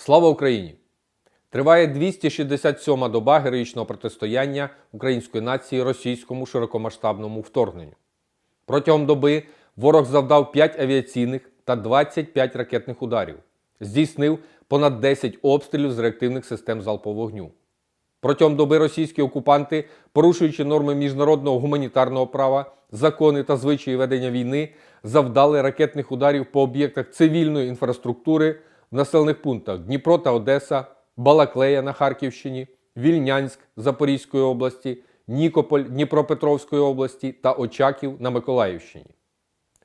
Слава Україні! Триває 267-ма доба героїчного протистояння української нації російському широкомасштабному вторгненню. Протягом доби ворог завдав 5 авіаційних та 25 ракетних ударів, здійснив понад 10 обстрілів з реактивних систем залпового вогню. Протягом доби російські окупанти, порушуючи норми міжнародного гуманітарного права, закони та звичаї ведення війни, завдали ракетних ударів по об'єктах цивільної інфраструктури в населених пунктах Дніпро та Одеса, Балаклея на Харківщині, Вільнянськ Запорізької області, Нікополь Дніпропетровської області та Очаків на Миколаївщині.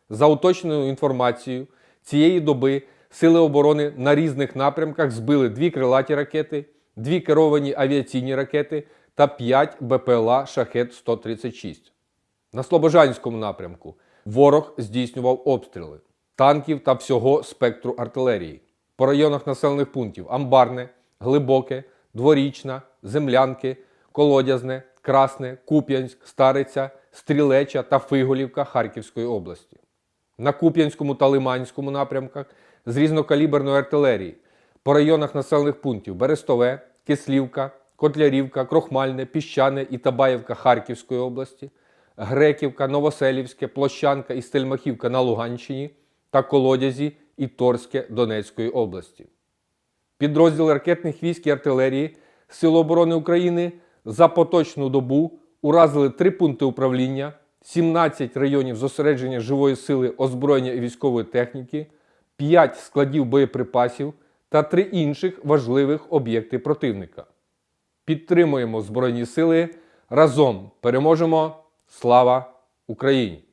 За уточненою інформацією, цієї доби сили оборони на різних напрямках збили дві крилаті ракети, дві керовані авіаційні ракети та 5 БПЛА Шахет-136. На Слобожанському напрямку ворог здійснював обстріли танків та всього спектру артилерії. По районах населених пунктів Амбарне, Глибоке, Дворічна, Землянки, Колодязне, Красне, Куп'янськ, Стариця, Стрілеча та Фиголівка Харківської області. На Куп'янському та Лиманському напрямках з різнокаліберної артилерії по районах населених пунктів Берестове, Кислівка, Котлярівка, Крохмальне, Піщане і Табаєвка Харківської області, Греківка, Новоселівське, Площанка і Стельмахівка на Луганщині та Колодязі і Торське Донецької області. Підрозділи ракетних військ і артилерії Сил оборони України за поточну добу уразили три пункти управління, 17 районів зосередження живої сили, озброєння і військової техніки, 5 складів боєприпасів та три інших важливих об'єкти противника. Підтримуємо Збройні сили. Разом переможемо! Слава Україні!